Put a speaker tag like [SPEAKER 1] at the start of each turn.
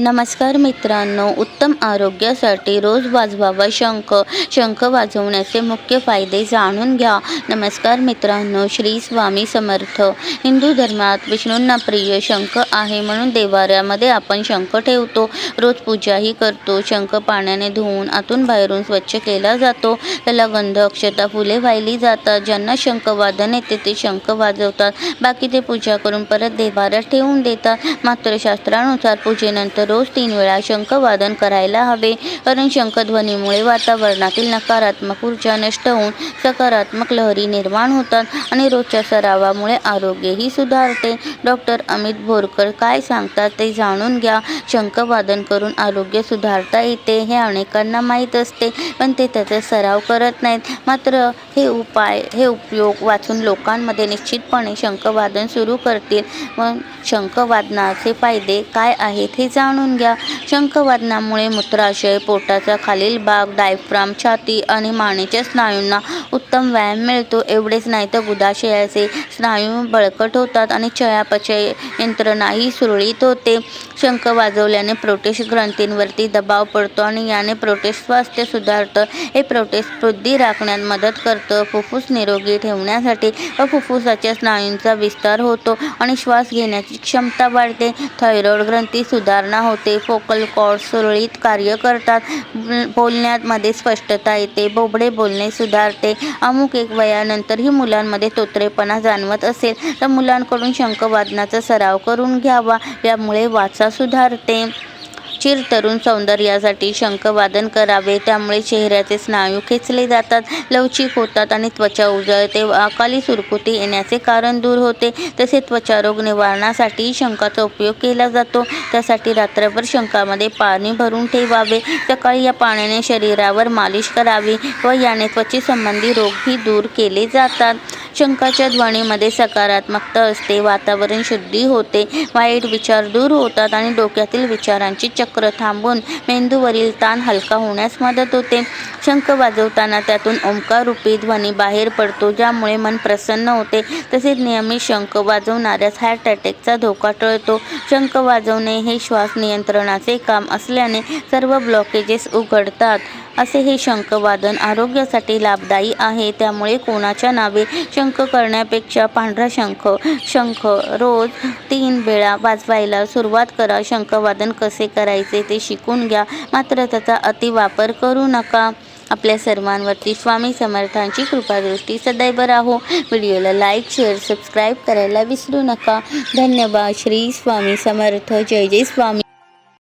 [SPEAKER 1] नमस्कार मित्रांनो उत्तम आरोग्यासाठी रोज वाजवावा शंख. शंख वाजवण्याचे मुख्य फायदे जाणून घ्या. नमस्कार मित्रांनो श्री स्वामी समर्थ. हिंदू धर्मात विष्णूंना प्रिय शंख आहे म्हणून देवाऱ्यामध्ये आपण शंख ठेवतो. रोज पूजाही करतो. शंख पाण्याने धुवून आतून बाहेरून स्वच्छ केला जातो. त्याला गंध अक्षता फुले वाहिली जातात. ज्यांना शंख वादन येते ते शंख वाजवतात. बाकी ते पूजा करून परत देवाऱ्यात ठेवून देतात. मात्र शास्त्रानुसार पूजेनंतर रोज तीन वेळा शंखवादन करायला हवे. कारण शंखध्वनीमुळे वातावरणातील नकारात्मक ऊर्जा नष्ट होऊन सकारात्मक लहरी निर्माण होतात आणि रोजच्या सरावामुळे आरोग्यही सुधारते. डॉक्टर अमित बोरकर काय सांगतात ते जाणून घ्या. शंखवादन करून आरोग्य सुधारता येते हे अनेकांना माहीत असते पण ते त्याचा सराव करत नाहीत. मात्र हे उपाय हे उपयोग वाचून लोकांमध्ये निश्चितपणे शंखवादन सुरू करतील. मग शंखवादनाचे फायदे काय आहेत हे जाणून घ्या. शंखवादनामुळे मूत्राशय पोटाचा खालील भाग डायफ्राम छाती आणि मानेच्या स्नायूंना उत्तम व्यायाम मिळतो. एवढेच नाही तर गुदाशयाचे स्नायू बळकट होतात आणि चयापचय यंत्रणाही सुरळीत होते. शंख वाजवल्याने प्रोटेश ग्रंथींवरती दबाव पडतो आणि याने प्रोटेस्ट स्वास्थ्य सुधारतं. हे प्रोटेस्ट वृद्धी राखण्यात मदत करतं. फुफ्फुस निरोगी ठेवण्यासाठी व फुफ्फुसाच्या स्नायूंचा विस्तार होतो आणि श्वास घेण्याची क्षमता वाढते. थायरॉइड ग्रंथी सुधारणा होते. फोकल कॉर्ड सुरळीत कार्य करतात. बोलण्यामध्ये स्पष्टता येते. बोबडे बोलणे सुधारते. अमुक एक वयानंतरही मुलांमध्ये तोत्रेपणा जाणवत असेल तर मुलांकडून शंखवादनाचा सराव करून घ्यावा. यामुळे वाचा सुधारते. चिर तरुण सौंदर्यासाठी शंखवादन करावे त्यामुळे चेहऱ्याचे स्नायू खेचले जातात लवचिक होतात आणि त्वचा उजळते व अकाली सुरकुती येण्याचे कारण दूर होते. तसे त्वचारोग निवारणासाठी शंखाचा उपयोग केला जातो. त्यासाठी रात्रभर शंखामध्ये पाणी भरून ठेवावे. सकाळी या पाण्याने शरीरावर मालिश करावी व याने त्वचेसंबंधी रोगही दूर केले जातात. शंकाच्या ध्वनीमध्ये सकारात्मकता असते वातावरण शुद्धी होते वाईट विचार दूर होतात आणि डोक्यातील विचारांची चक्र थांबून मेंदूवरील ताण हलका होण्यास मदत होते. शंख वाजवताना त्यातून ओंकार रूपी ध्वनी बाहेर पडतो ज्यामुळे मन प्रसन्न होते. तसेच नियमित शंख वाजवणाऱ्यास हार्ट अटॅकचा धोका टळतो. शंख वाजवणे हे श्वास नियंत्रणाचे काम असल्याने सर्व ब्लॉकेजेस उघडतात. असे हे शंखवादन आरोग्यासाठी लाभदायी आहे त्यामुळे कोणाच्या नावे शंख करण्यापेक्षा पांढरा शंख शंख रोज तीन वेळा वाजवायला सुरुवात करा. शंखवादन कसे करायचे ते शिकून घ्या. मात्र त्याचा अतिवापर करू नका. आपल्या सर्वांवरती स्वामी समर्थांची कृपादृष्टी सदैव राहो. व्हिडिओला लाईक शेअर सबस्क्राईब करायला विसरू नका. धन्यवाद. श्री स्वामी समर्थ. जय जय स्वामी.